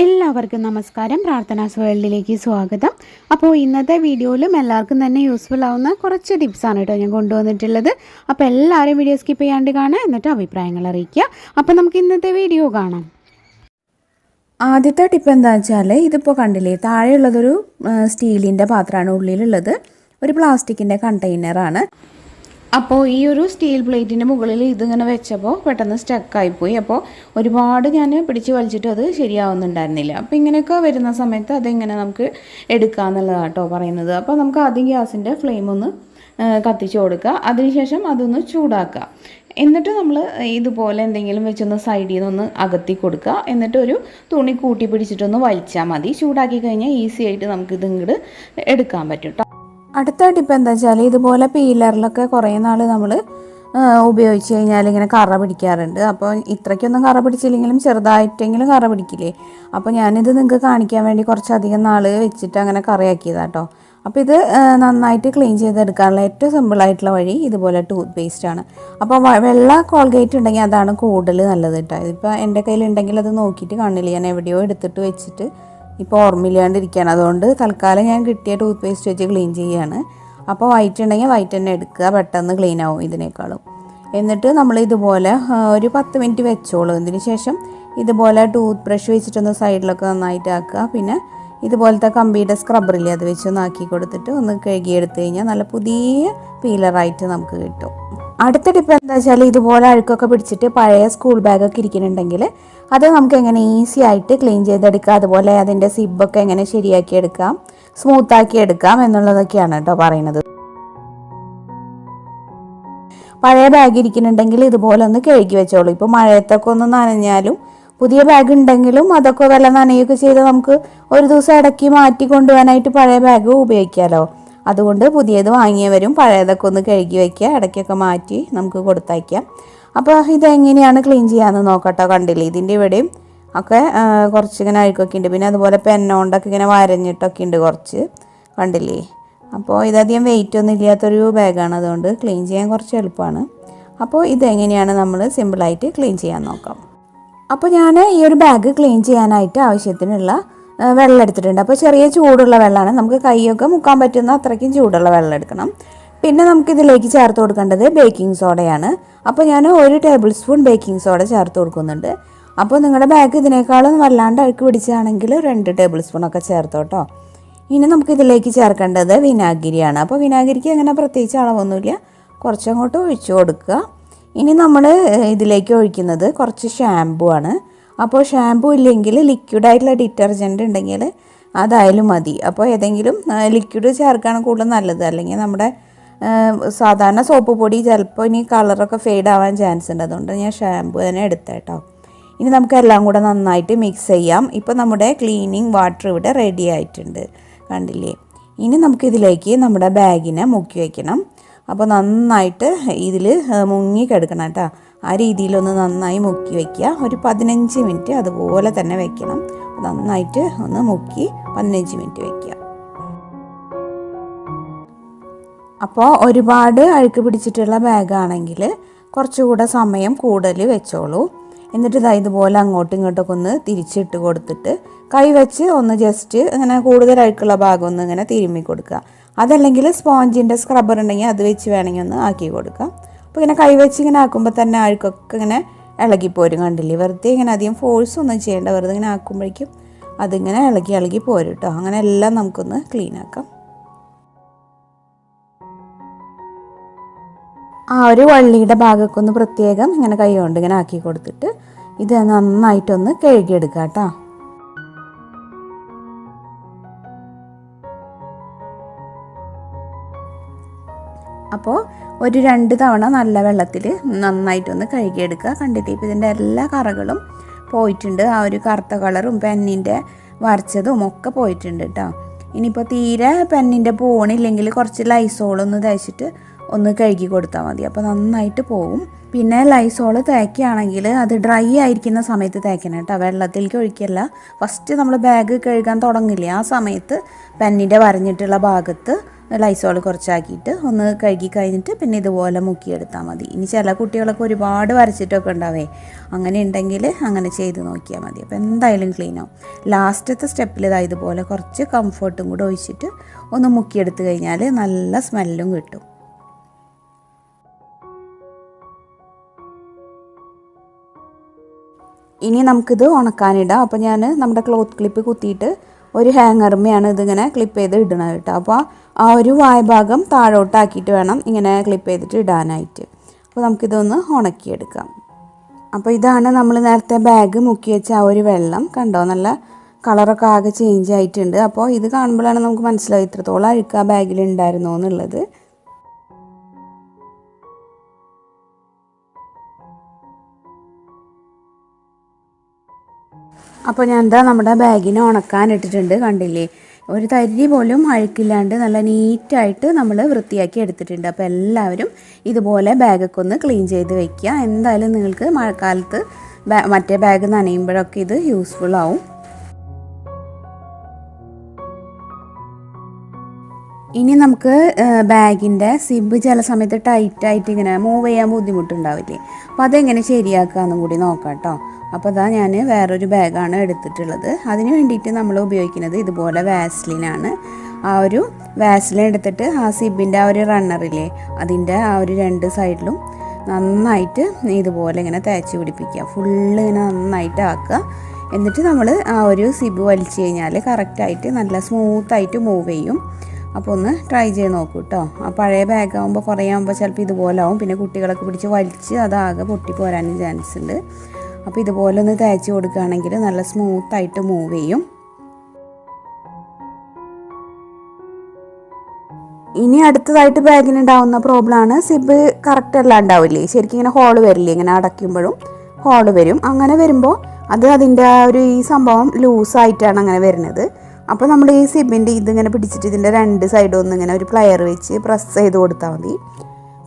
എല്ലാവർക്കും നമസ്കാരം. പ്രാർത്ഥനാസ് വേൾഡിലേക്ക് സ്വാഗതം. അപ്പോൾ ഇന്നത്തെ വീഡിയോയിലും എല്ലാവർക്കും തന്നെ യൂസ്ഫുൾ ആവുന്ന കുറച്ച് ടിപ്സാണ് കേട്ടോ ഞാൻ കൊണ്ടുവന്നിട്ടുള്ളത്. അപ്പോൾ എല്ലാവരും വീഡിയോ സ്കിപ്പ് ചെയ്യാണ്ട് കാണുക എന്നിട്ട് അഭിപ്രായങ്ങൾ അറിയിക്കുക. അപ്പോൾ നമുക്ക് ഇന്നത്തെ വീഡിയോ കാണാം. ആദ്യത്തെ ടിപ്പ് എന്താ വെച്ചാൽ ഇതിപ്പോൾ കണ്ടില്ലേ താഴെയുള്ളതൊരു സ്റ്റീലിന്റെ പാത്രമാണ് ഉള്ളിലുള്ളത്. ഒരു പ്ലാസ്റ്റിക്കിന്റെ കണ്ടെയ്നറാണ് അപ്പോൾ ഈ ഒരു സ്റ്റീൽ പ്ലേറ്റിന്റെ മുകളിൽ ഇതിങ്ങനെ വെച്ചപ്പോൾ പെട്ടെന്ന് സ്റ്റക്കായിപ്പോയി അപ്പോൾ ഒരുപാട് ഞാൻ പിടിച്ച് വലിച്ചിട്ട് അത് ശരിയാവുന്നുണ്ടായിരുന്നില്ല. അപ്പോൾ ഇങ്ങനെയൊക്കെ വരുന്ന സമയത്ത് അതെങ്ങനെ നമുക്ക് എടുക്കാമെന്നുള്ളതാണ് കേട്ടോ പറയുന്നത്. അപ്പോൾ നമുക്ക് ആദ്യം ഗ്യാസിന്റെ ഫ്ലെയിം ഒന്ന് കത്തിച്ചു കൊടുക്കുക. അതിനുശേഷം അതൊന്ന് ചൂടാക്കുക. എന്നിട്ട് നമ്മൾ ഇതുപോലെ എന്തെങ്കിലും വെച്ചൊന്ന് സൈഡിൽ നിന്നൊന്ന് അകത്തി കൊടുക്കുക. എന്നിട്ട് ഒരു തുണി കൂട്ടി പിടിച്ചിട്ടൊന്ന് വലിച്ചാൽ മതി. ചൂടാക്കി കഴിഞ്ഞാൽ ഈസി ആയിട്ട് നമുക്ക് ഇത് ഇങ്ങോട്ട് എടുക്കാൻ പറ്റും അടുത്ത ടിപ്പ് എന്താ വെച്ചാൽ ഇതുപോലെ പീലറിലൊക്കെ കുറേ നാൾ നമ്മൾ ഉപയോഗിച്ച് കഴിഞ്ഞാൽ ഇങ്ങനെ കറ പിടിക്കാറുണ്ട്. അപ്പോൾ ഇത്രയ്ക്കൊന്നും കറ പിടിച്ചില്ലെങ്കിലും ചെറുതായിട്ടെങ്കിലും കറ പിടിക്കില്ലേ? അപ്പോൾ ഞാനിത് നിങ്ങൾക്ക് കാണിക്കാൻ വേണ്ടി കുറച്ചധികം നാൾ വെച്ചിട്ട് അങ്ങനെ കറയാക്കിയതാണ് കേട്ടോ അപ്പോൾ ഇത് നന്നായിട്ട് ക്ലീൻ ചെയ്തെടുക്കാനുള്ള ഏറ്റവും സിമ്പിളായിട്ടുള്ള വഴി ഇതുപോലെ ടൂത്ത് പേസ്റ്റ് ആണ്. അപ്പോൾ വെള്ള കോൾഗേറ്റ് ഉണ്ടെങ്കിൽ അതാണ് കൂടുതൽ നല്ലത് കേട്ടോ. ഇതിപ്പോൾ എന്റെ കയ്യിലുണ്ടെങ്കിൽ അത് നോക്കിയിട്ട് കാണില്ല ഞാൻ എവിടെയോ എടുത്തിട്ട് വെച്ചിട്ട് ഇപ്പോൾ ഓർമ്മയില്ലാണ്ടിരിക്കുകയാണ്. അതുകൊണ്ട് തൽക്കാലം ഞാൻ കിട്ടിയ ടൂത്ത് പേസ്റ്റ് വെച്ച് ക്ലീൻ ചെയ്യുകയാണ് അപ്പോൾ വൈറ്റ് ഉണ്ടെങ്കിൽ വൈറ്റ് തന്നെ എടുക്കുക. പെട്ടെന്ന് ക്ലീൻ ആവും ഇതിനേക്കാളും. എന്നിട്ട് നമ്മൾ ഇതുപോലെ ഒരു പത്ത് മിനിറ്റ് വെച്ചോളൂ. ഇതിന് ശേഷം ഇതുപോലെ ടൂത്ത് ബ്രഷ് വെച്ചിട്ടൊന്ന് സൈഡിലൊക്കെ നന്നായിട്ട് ആക്കുക. പിന്നെ ഇതുപോലത്തെ കമ്പിയുടെ സ്ക്രബറില്ലേ അത് വെച്ച് ഒന്ന് ആക്കി കൊടുത്തിട്ട് ഒന്ന് കഴുകിയെടുത്ത് കഴിഞ്ഞാൽ നല്ല പുതിയ പീലറായിട്ട് നമുക്ക് കിട്ടും. അടുത്ത ടിപ്പ് എന്താ വെച്ചാൽ ഇതുപോലെ അഴുക്കൊക്കെ പിടിച്ചിട്ട് പഴയ സ്കൂൾ ബാഗൊക്കെ ഇരിക്കുന്നുണ്ടെങ്കിൽ അത് നമുക്ക് എങ്ങനെ ഈസി ആയിട്ട് ക്ലീൻ ചെയ്തെടുക്കാം. അതുപോലെ അതിന്റെ സിബൊക്കെ എങ്ങനെ ശരിയാക്കി എടുക്കാം. സ്മൂത്താക്കി എടുക്കാം എന്നുള്ളതൊക്കെയാണ് കേട്ടോ പറയുന്നത്. പഴയ ബാഗ് ഇരിക്കുന്നുണ്ടെങ്കിൽ ഇതുപോലെ ഒന്ന് കഴുകി വെച്ചോളൂ. ഇപ്പോൾ മഴയത്തൊക്കെ ഒന്ന് നനഞ്ഞാലും പുതിയ ബാഗ് ഉണ്ടെങ്കിലും അതൊക്കെ വല്ല നനയൊക്കെ ചെയ്ത് നമുക്ക് ഒരു ദിവസം ഇടയ്ക്ക് മാറ്റി കൊണ്ടുപോകാനായിട്ട് പഴയ ബാഗ് ഉപയോഗിക്കാമല്ലോ അതുകൊണ്ട് പുതിയത് വാങ്ങിയവരും പഴയതൊക്കെ ഒന്ന് കഴുകി വയ്ക്കുക ഇടയ്ക്കൊക്കെ മാറ്റി നമുക്ക് കൊടുത്തയക്കാം. അപ്പോൾ ഇതെങ്ങനെയാണ് ക്ലീൻ ചെയ്യാമെന്ന് നോക്കട്ടോ കണ്ടില്ലേ? ഇതിന്റെ ഇവിടെയും ഒക്കെ കുറച്ച് ഇങ്ങനെ അഴുക്കൊക്കെ ഉണ്ട്. പിന്നെ അതുപോലെ പെന്നോണ്ടൊക്കെ ഇങ്ങനെ വരഞ്ഞിട്ടൊക്കെ ഉണ്ട് കുറച്ച് കണ്ടില്ലേ? അപ്പോൾ ഇതധികം വെയിറ്റ് ഒന്നും ഇല്ലാത്തൊരു ബാഗാണ് അതുകൊണ്ട് ക്ലീൻ ചെയ്യാൻ കുറച്ച് എളുപ്പമാണ്. അപ്പോൾ ഇതെങ്ങനെയാണ് നമ്മൾ സിമ്പിളായിട്ട് ക്ലീൻ ചെയ്യാൻ നോക്കാം. അപ്പോൾ ഞാൻ ഈ ഒരു ബാഗ് ക്ലീൻ ചെയ്യാനായിട്ട് ആവശ്യത്തിനുള്ള വെള്ളം എടുത്തിട്ടുണ്ട്. അപ്പോൾ ചെറിയ ചൂടുള്ള വെള്ളമാണ്. നമുക്ക് കൈയൊക്കെ മുക്കാൻ പറ്റുന്ന അത്രയ്ക്കും ചൂടുള്ള വെള്ളം എടുക്കണം. പിന്നെ നമുക്കിതിലേക്ക് ചേർത്ത് കൊടുക്കേണ്ടത് ബേക്കിംഗ് സോഡയാണ് അപ്പോൾ ഞാൻ ഒരു ടേബിൾ സ്പൂൺ ബേക്കിംഗ് സോഡ ചേർത്ത് കൊടുക്കുന്നുണ്ട്. അപ്പോൾ നിങ്ങളുടെ ബാഗ് ഇതിനേക്കാളും വല്ലാണ്ട് അഴുക്ക് പിടിച്ചാണെങ്കിൽ രണ്ട് ടേബിൾ സ്പൂണൊക്കെ ചേർത്തോട്ടോ ഇനി നമുക്കിതിലേക്ക് ചേർക്കേണ്ടത് വിനാഗിരിയാണ്. അപ്പോൾ വിനാഗിരിക്ക് അങ്ങനെ പ്രത്യേകിച്ച് അളവൊന്നുമില്ല. കുറച്ചങ്ങോട്ട് ഒഴിച്ചു കൊടുക്കുക. ഇനി നമ്മൾ ഇതിലേക്ക് ഒഴിക്കുന്നത് കുറച്ച് ഷാമ്പു ആണ്. അപ്പോൾ ഷാമ്പു ഇല്ലെങ്കിൽ ലിക്വിഡായിട്ടുള്ള ഡിറ്റർജന്റ് ഉണ്ടെങ്കിൽ അതായാലും മതി. അപ്പോൾ ഏതെങ്കിലും ലിക്വിഡ് ചേർക്കുകയാണ് കൂടുതൽ നല്ലത്. അല്ലെങ്കിൽ നമ്മുടെ സാധാരണ സോപ്പ് പൊടി ചിലപ്പോൾ ഇനി കളറൊക്കെ ഫെയ്ഡ് ആവാൻ ചാൻസ് ഉണ്ട്. അതുകൊണ്ട് ഞാൻ ഷാമ്പു തന്നെ എടുത്തേട്ടോ ഇനി നമുക്ക് എല്ലാം കൂടെ നന്നായിട്ട് മിക്സ് ചെയ്യാം. ഇപ്പോൾ നമ്മുടെ ക്ലീനിങ് വാട്ടർ ഇവിടെ റെഡി ആയിട്ടുണ്ട്. കണ്ടില്ലേ? ഇനി നമുക്കിതിലേക്ക് നമ്മുടെ ബാഗിനെ മുക്കി വയ്ക്കണം അപ്പോൾ നന്നായിട്ട് ഇതിൽ മുങ്ങി കിടക്കണം കേട്ടോ. ആ രീതിയിലൊന്ന് നന്നായി മുക്കി വയ്ക്കുക ഒരു പതിനഞ്ച് മിനിറ്റ് അതുപോലെ തന്നെ വയ്ക്കണം നന്നായിട്ട് ഒന്ന് മുക്കി പതിനഞ്ച് മിനിറ്റ് വയ്ക്കുക അപ്പോൾ ഒരുപാട് അഴുക്ക് പിടിച്ചിട്ടുള്ള ബാഗാണെങ്കിൽ കുറച്ചുകൂടെ സമയം കൂടുതൽ വെച്ചോളൂ. എന്നിട്ട് ഇതാ ഇതുപോലെ അങ്ങോട്ടും ഇങ്ങോട്ടൊക്കെ ഒന്ന് തിരിച്ചിട്ട് കൊടുത്തിട്ട് കൈ വെച്ച് ഒന്ന് ജസ്റ്റ് ഇങ്ങനെ കൂടുതൽ അഴുക്കുള്ള ഭാഗം ഒന്ന് ഇങ്ങനെ തിരുമ്മി കൊടുക്കുക. അതല്ലെങ്കിൽ സ്പോഞ്ചിന്റെ സ്ക്രബ്ബർ ഉണ്ടെങ്കിൽ അത് വെച്ച് വേണമെങ്കിൽ ഒന്ന് ആക്കി കൊടുക്കാം. അപ്പോൾ ഇങ്ങനെ കൈ വെച്ച് ഇങ്ങനെ ആക്കുമ്പോൾ തന്നെ ആൾക്കൊക്കെ ഇങ്ങനെ ഇളകിപ്പോരും കണ്ടില്ലേ? വെറുതെ ഇങ്ങനെ അധികം ഫോഴ്സ് ഒന്നും ചെയ്യേണ്ട വെറുതെ ഇങ്ങനെ ആക്കുമ്പോഴേക്കും അതിങ്ങനെ ഇളകി ഇളകി പോരും കേട്ടോ അങ്ങനെ എല്ലാം നമുക്കൊന്ന് ക്ലീൻ ആക്കാം. ആ ഒരു വള്ളിയുടെ ഭാഗമൊക്കെ ഒന്ന് പ്രത്യേകം ഇങ്ങനെ കൈ കൊണ്ട് ഇങ്ങനെ ആക്കി കൊടുത്തിട്ട് ഇത് നന്നായിട്ടൊന്ന് കഴുകിയെടുക്കാം കേട്ടോ അപ്പോൾ ഒരു രണ്ട് തവണ നല്ല വെള്ളത്തിൽ നന്നായിട്ടൊന്ന് കഴുകിയെടുക്കുക. കണ്ടിട്ട് ഇപ്പോൾ ഇതിന്റെ എല്ലാ കറകളും പോയിട്ടുണ്ട്. ആ ഒരു കറുത്ത കളറും പെന്നിന്റെ വരച്ചതും ഒക്കെ പോയിട്ടുണ്ട് കേട്ടോ. ഇനിയിപ്പോൾ തീരെ പെന്നിന്റെ പോണില്ലെങ്കിൽ കുറച്ച് ലൈസോളൊന്ന് തേച്ചിട്ട് ഒന്ന് കഴുകി കൊടുത്താൽ മതി. അപ്പോൾ നന്നായിട്ട് പോവും. പിന്നെ ലൈസോൾ തേക്കുകയാണെങ്കിൽ അത് ഡ്രൈ ആയിരിക്കുന്ന സമയത്ത് തേക്കണം കേട്ടോ. വെള്ളത്തിലേക്ക് ഒഴിക്കല്ല ഫസ്റ്റ് നമ്മൾ ബാഗ് കഴുകാൻ തുടങ്ങില്ലേ? ആ സമയത്ത് പെന്നിന്റെ വരഞ്ഞിട്ടുള്ള ഭാഗത്ത് ലൈസോൾ കുറച്ചാക്കിയിട്ട് ഒന്ന് കഴുകി കഴിഞ്ഞിട്ട് പിന്നെ ഇതുപോലെ മുക്കിയെടുത്താൽ മതി. ഇനി ചില കുട്ടികളൊക്കെ ഒരുപാട് വരച്ചിട്ടൊക്കെ ഉണ്ടാവേ. അങ്ങനെ ഉണ്ടെങ്കിൽ അങ്ങനെ ചെയ്ത് നോക്കിയാൽ മതി. അപ്പോൾ എന്തായാലും ക്ലീൻ ആവും. ലാസ്റ്റത്തെ സ്റ്റെപ്പിൽ ഇതാ ഇതുപോലെ കുറച്ച് കംഫർട്ടും കൂടെ ഒഴിച്ചിട്ട് ഒന്ന് മുക്കിയെടുത്ത് കഴിഞ്ഞാൽ നല്ല സ്മെല്ലും കിട്ടും. ഇനി നമുക്കിത് ഉണക്കാനിടാം. അപ്പോൾ ഞാൻ നമ്മുടെ ക്ലോത്ത് ക്ലിപ്പ് കുത്തിയിട്ട് ഒരു ഹാങ്ങറുമ്മയാണ് ഇതിങ്ങനെ ക്ലിപ്പ് ചെയ്ത് ഇടണത് കേട്ടോ. അപ്പോൾ ആ ഒരു വായ്ഭാഗം താഴോട്ടാക്കിയിട്ട് വേണം ഇങ്ങനെ ക്ലിപ്പ് ചെയ്തിട്ട് ഇടാനായിട്ട്. അപ്പോൾ നമുക്കിതൊന്ന് ഉണക്കിയെടുക്കാം. അപ്പോൾ ഇതാണ് നമ്മൾ നേരത്തെ ബാഗ് മുക്കി വെച്ച ആ ഒരു വെള്ളം. കണ്ടോ? നല്ല കളറൊക്കെ ആകെ ചേഞ്ച് ആയിട്ടുണ്ട്. അപ്പോൾ ഇത് കാണുമ്പോഴാണ് നമുക്ക് മനസ്സിലാവും ഇത്രത്തോളം അഴുക്ക് ആ ബാഗിൽ ഉണ്ടായിരുന്നോ എന്നുള്ളത്. അപ്പോൾ ഞാൻ എന്താ നമ്മുടെ ബാഗിനെ ഉണക്കാൻ ഇട്ടിട്ടുണ്ട് കണ്ടില്ലേ? ഒരു തരി പോലും അഴുക്കില്ലാണ്ട് നല്ല നീറ്റായിട്ട് നമ്മൾ വൃത്തിയാക്കി എടുത്തിട്ടുണ്ട്. അപ്പോൾ എല്ലാവരും ഇതുപോലെ ബാഗൊക്കെ ഒന്ന് ക്ലീൻ ചെയ്ത് വയ്ക്കുക എന്തായാലും നിങ്ങൾക്ക് മഴക്കാലത്ത് മറ്റേ ബാഗ് നനയുമ്പോഴൊക്കെ ഇത് യൂസ്ഫുൾ ആവും. ഇനി നമുക്ക് ബാഗിന്റെ സിബ് ചില സമയത്ത് ടൈറ്റായിട്ട് ഇങ്ങനെ മൂവ് ചെയ്യാൻ ബുദ്ധിമുട്ടുണ്ടാവില്ലേ? അപ്പോൾ അതെങ്ങനെ ശരിയാക്കാമെന്നും കൂടി നോക്കാം കേട്ടോ അപ്പോൾ അതാ ഞാൻ വേറൊരു ബാഗാണ് എടുത്തിട്ടുള്ളത്. അതിന് വേണ്ടിയിട്ട് നമ്മൾ ഉപയോഗിക്കുന്നത് ഇതുപോലെ വാസ്ലിനാണ് ആ ഒരു വാസ്ലിൻ എടുത്തിട്ട് ആ സിബിന്റെ ആ ഒരു റണ്ണറില്ലേ അതിന്റെ ആ ഒരു രണ്ട് സൈഡിലും നന്നായിട്ട് ഇതുപോലെ ഇങ്ങനെ തേച്ച് പിടിപ്പിക്കുക. ഫുള്ള് ഇങ്ങനെ നന്നായിട്ട് ആക്കുക. എന്നിട്ട് നമ്മൾ ആ ഒരു സിബ് വലിച്ചു കഴിഞ്ഞാൽ കറക്റ്റായിട്ട് നല്ല സ്മൂത്തായിട്ട് മൂവ് ചെയ്യും. അപ്പോൾ ഒന്ന് ട്രൈ ചെയ്ത് നോക്കൂ കേട്ടോ ആ പഴയ ബാഗ് ആകുമ്പോൾ കുറേ ആകുമ്പോൾ ചിലപ്പോൾ ഇതുപോലെ ആവും. പിന്നെ കുട്ടികളൊക്കെ പിടിച്ച് വലിച്ച് അതാകെ പൊട്ടി പോരാനും ചാൻസ് ഉണ്ട്. അപ്പോൾ ഇതുപോലെ ഒന്ന് തേച്ച് കൊടുക്കുകയാണെങ്കിൽ നല്ല സ്മൂത്തായിട്ട് മൂവ് ചെയ്യും. ഇനി അടുത്തതായിട്ട് ബാഗിന് ഉണ്ടാവുന്ന പ്രോബ്ലമാണ് സിബ് കറക്റ്റ് അല്ല ഉണ്ടാവില്ലേ? ശരിക്കും ഇങ്ങനെ ഹോൾ വരില്ലേ? ഇങ്ങനെ അടയ്ക്കുമ്പോഴും ഹോൾ വരും. അങ്ങനെ വരുമ്പോൾ അത് അതിന്റെ ഒരു ഈ സംഭവം ലൂസായിട്ടാണ് അങ്ങനെ വരുന്നത്. അപ്പോൾ നമ്മൾ ഈ സിബിന്റെ ഇതിങ്ങനെ പിടിച്ചിട്ട് ഇതിന്റെ രണ്ട് സൈഡും ഒന്ന് ഇങ്ങനെ ഒരു പ്ലയർ വെച്ച് പ്രസ് ചെയ്ത് കൊടുത്താൽ മതി.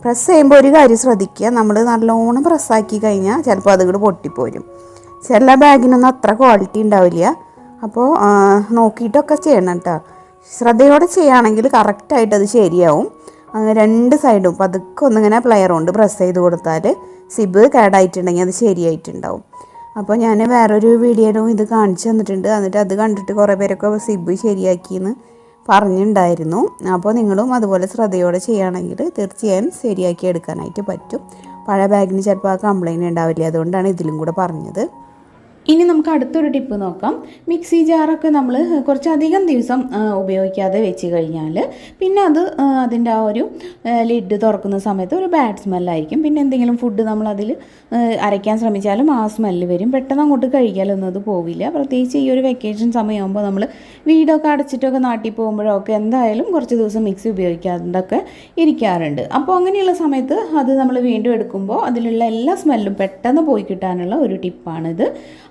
പ്രസ് ചെയ്യുമ്പോൾ ഒരു കാര്യം ശ്രദ്ധിക്കുക. നമ്മൾ നല്ലോണം പ്രസ്സാക്കി കഴിഞ്ഞാൽ ചിലപ്പോൾ അതുകൂടെ പൊട്ടിപ്പോരും. ചില ബാഗിനൊന്നും അത്ര ക്വാളിറ്റി ഉണ്ടാവില്ല. അപ്പോൾ നോക്കിയിട്ടൊക്കെ ചെയ്യണം കേട്ടോ ശ്രദ്ധയോടെ ചെയ്യുകയാണെങ്കിൽ കറക്റ്റായിട്ട് അത് ശരിയാവും. അങ്ങനെ രണ്ട് സൈഡും പതുക്കെ ഒന്നിങ്ങനെ പ്ലെയർ കൊണ്ട് പ്രസ് ചെയ്ത് കൊടുത്താൽ സിബ് കേടായിട്ടുണ്ടെങ്കിൽ അത് ശരിയായിട്ടുണ്ടാവും. അപ്പോൾ ഞാൻ വേറൊരു വീഡിയോയിലും ഇത് കാണിച്ചു തന്നിട്ടുണ്ട്. എന്നിട്ട് അത് കണ്ടിട്ട് കുറേ പേരൊക്കെ സിബ് ശരിയാക്കിയെന്ന് പറഞ്ഞിട്ടുണ്ടായിരുന്നു അപ്പോൾ നിങ്ങളും അതുപോലെ ശ്രദ്ധയോടെ ചെയ്യുകയാണെങ്കിൽ തീർച്ചയായും ശരിയാക്കി എടുക്കാനായിട്ട് പറ്റും. പഴയ ബാഗിന് ചിലപ്പോൾ ആ കംപ്ലൈന്റ് ഉണ്ടാവില്ല അതുകൊണ്ടാണ് ഇതിലും കൂടെ പറഞ്ഞത്. ഇനി നമുക്ക് അടുത്തൊരു ടിപ്പ് നോക്കാം. മിക്സി ജാറൊക്കെ നമ്മൾ കുറച്ചധികം ദിവസം ഉപയോഗിക്കാതെ വെച്ച് കഴിഞ്ഞാൽ പിന്നെ അത് അതിന്റെ ആ ഒരു ലിഡ് തുറക്കുന്ന സമയത്ത് ഒരു ബാഡ് സ്മെല്ലായിരിക്കും പിന്നെ എന്തെങ്കിലും ഫുഡ് നമ്മൾ അരയ്ക്കാൻ ശ്രമിച്ചാലും ആ സ്മെല്ല് വരും. പെട്ടെന്ന് അങ്ങോട്ട് കഴിക്കാലൊന്നും അത് പോവില്ല. പ്രത്യേകിച്ച് ഈ ഒരു വെക്കേഷൻ സമയമാകുമ്പോൾ നമ്മൾ വീടൊക്കെ അടച്ചിട്ടൊക്കെ നാട്ടിൽ പോകുമ്പോഴൊക്കെ എന്തായാലും കുറച്ച് ദിവസം മിക്സി ഉപയോഗിക്കാണ്ടൊക്കെ ഇരിക്കാറുണ്ട്. അപ്പോൾ അങ്ങനെയുള്ള സമയത്ത് അത് നമ്മൾ വീണ്ടും എടുക്കുമ്പോൾ അതിലുള്ള എല്ലാ സ്മെല്ലും പെട്ടെന്ന് പോയി കിട്ടാനുള്ള ഒരു ടിപ്പാണിത്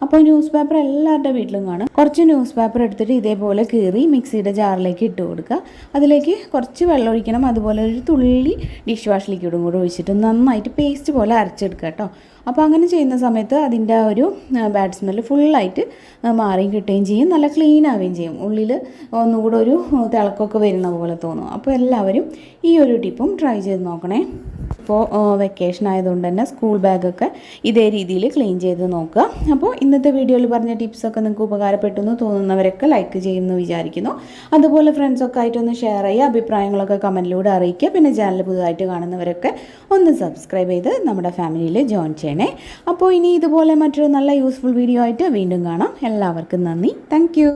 അപ്പോൾ ന്യൂസ് പേപ്പർ എല്ലാവരുടെ വീട്ടിലും കാണും. കുറച്ച് ന്യൂസ് പേപ്പർ എടുത്തിട്ട് ഇതേപോലെ കീറി മിക്സിയുടെ ജാറിലേക്ക് ഇട്ട് കൊടുക്കുക. അതിലേക്ക് കുറച്ച് വെള്ളം ഒഴിക്കണം. അതുപോലെ ഒരു തുള്ളി ഡിഷ് വാഷ് ലിക്വിഡും കൂടെ ഒഴിച്ചിട്ട് നന്നായിട്ട് പേസ്റ്റ് പോലെ അരച്ചെടുക്കുക കേട്ടോ. അപ്പോൾ അങ്ങനെ ചെയ്യുന്ന സമയത്ത് അതിന്റെ ആ ഒരു ബാഡ് സ്മെല്ല് ഫുള്ളായിട്ട് മാറിയും കിട്ടുകയും ചെയ്യും. നല്ല ക്ലീൻ ആവുകയും ചെയ്യും. ഉള്ളിൽ ഒന്നുകൂടെ ഒരു തിളക്കമൊക്കെ വരുന്ന പോലെ തോന്നും. അപ്പോൾ എല്ലാവരും ഈ ഒരു ടിപ്പും ട്രൈ ചെയ്ത് നോക്കണേ. ഇപ്പോൾ വെക്കേഷൻ ആയതുകൊണ്ട് തന്നെ സ്കൂൾ ബാഗൊക്കെ ഇതേ രീതിയിൽ ക്ലീൻ ചെയ്ത് നോക്കുക. അപ്പോൾ ഇന്നത്തെ വീഡിയോയിൽ പറഞ്ഞ ടിപ്സൊക്കെ നിങ്ങൾക്ക് ഉപകാരപ്പെട്ടു എന്ന് തോന്നുന്നവരൊക്കെ ലൈക്ക് ചെയ്യുമെന്ന് വിചാരിക്കുന്നു. അതുപോലെ ഫ്രണ്ട്സൊക്കെ ആയിട്ടൊന്ന് ഷെയർ ചെയ്യുക അഭിപ്രായങ്ങളൊക്കെ കമന്റിലൂടെ അറിയിക്കുക. പിന്നെ ചാനൽ പുതുതായിട്ട് കാണുന്നവരൊക്കെ ഒന്ന് സബ്സ്ക്രൈബ് ചെയ്ത് നമ്മുടെ ഫാമിലിയിൽ ജോയിൻ ചെയ്യണേ അപ്പോൾ ഇനി ഇതുപോലെ മറ്റൊരു നല്ല യൂസ്ഫുൾ വീഡിയോ ആയിട്ട് വീണ്ടും കാണാം. എല്ലാവർക്കും നന്ദി. താങ്ക്